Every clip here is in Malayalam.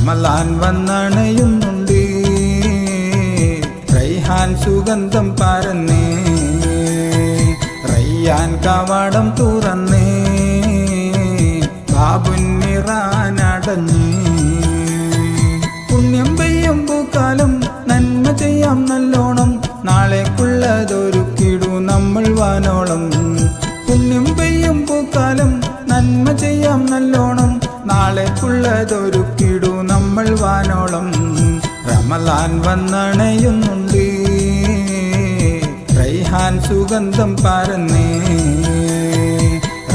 റമലാൻ വന്നണയുന്നുണ്ട്. റൈഹാൻ സുഗന്ധം പരന്നേ. റയ്യാൻ കവാടം തുറന്നേ. ബാബുന്നിറാനടഞ്ഞ് പുണ്യം പെയ്യും പൂക്കാലം നന്മ ചെയ്യാം നല്ലോണം. നാളേക്കുള്ളതൊരു കിടു നമ്മൾ വാനോളം. പുണ്യം പെയ്യും പൂക്കാലം നന്മ ചെയ്യാം നല്ലോണം. നാളേക്കുള്ളതൊരുക്കിടു വാനോളം റമലാൻ വന്നണയുന്നുണ്ട്. റൈഹാൻ സുഗന്ധം പരന്നേ.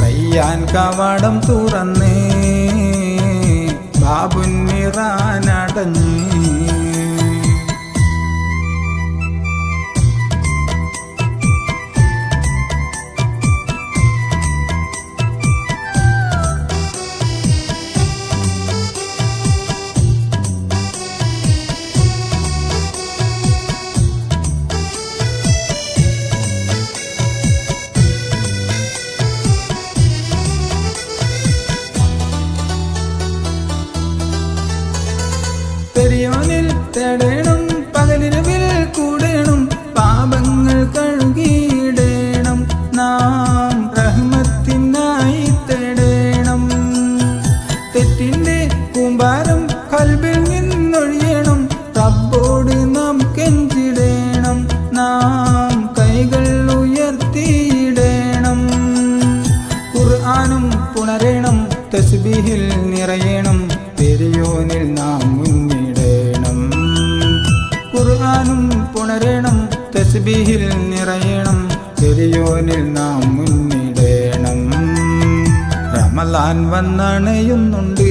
റയ്യാൻ കവാടം തുറന്നേ. ബാബുന്നിറാനടഞ്ഞ് തെറ്റിന്റെ കൂമ്പാരം കൽബിൽ നിന്നൊഴിയണം. റബ്ബോട് നാം കെഞ്ചിടേണം. നാം കൈകൾ ഉയർത്തിയിടേണം. ഖുർആാനും പുണരേണം. തസ്ബീഹിൽ നിറയണം. പെരിയോനിൽ നാം മുന്നിടേണം. ഖുർആാനും പുണരേണം. തസ്ബീഹിൽ നിറയണം. പെരിയോനിൽ നാം മുന്നിടേണം. റമലാൻ വന്നണയുന്നുണ്ട്.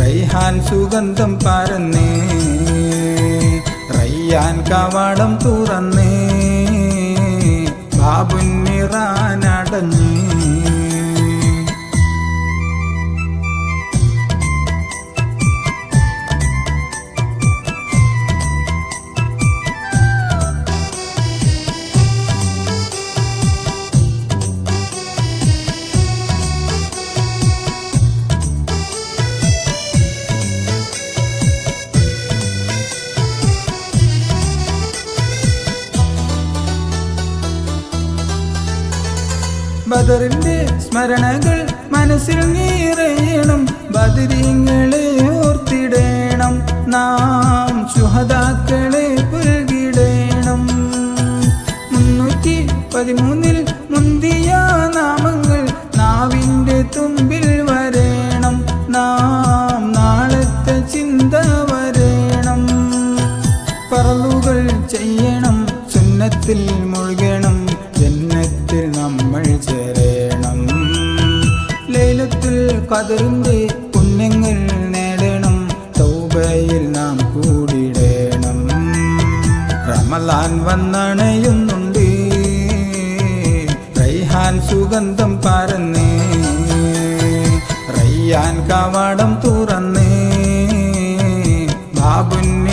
റൈഹാൻ സുഗന്ധം പരന്നേ. റയ്യാൻ കവാടം തുറന്നേ. ബാബുന്നിറാനടഞ്ഞ് ബദറിന്റെ സ്മരണകൾ മനസ്സിൽ നീറയണം. ബദരീങ്ങളെ ഓർത്തിടേണം. നാം ശുഹതാക്കളെ പുൽകിടേണം. മുന്നൂറ്റി പതിമൂന്നിൽ മുന്തിയ നാമങ്ങൾ നാവിന്റെ തുമ്പിൽ വരേണം. നാം നാളത്തെ ചിന്ത വരേണം. പറലുകൾ ചെയ്യണം. സുന്നത്തിൽ മുഴുകണം കതിറിന്റെ പുണ്യങ്ങൾ നേടണം. തൗബയിൽ നാം കൂടിടേണം. റമലാൻ വന്നണയുന്നുണ്ട്. റൈഹാൻ സുഗന്ധം പരന്നേ. റയ്യാൻ കവാടം തുറന്നേ. ബാബുന്നിറാനടഞ്ഞ്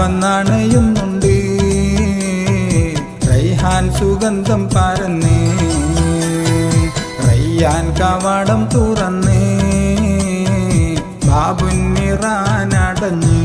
വന്നണയുന്നുണ്ട്. റൈഹാൻ സുഗന്ധം പരന്നേ. റയ്യാൻ കവാടം തുറന്നേ. ബാബുന്നിറാനടഞ്ഞ്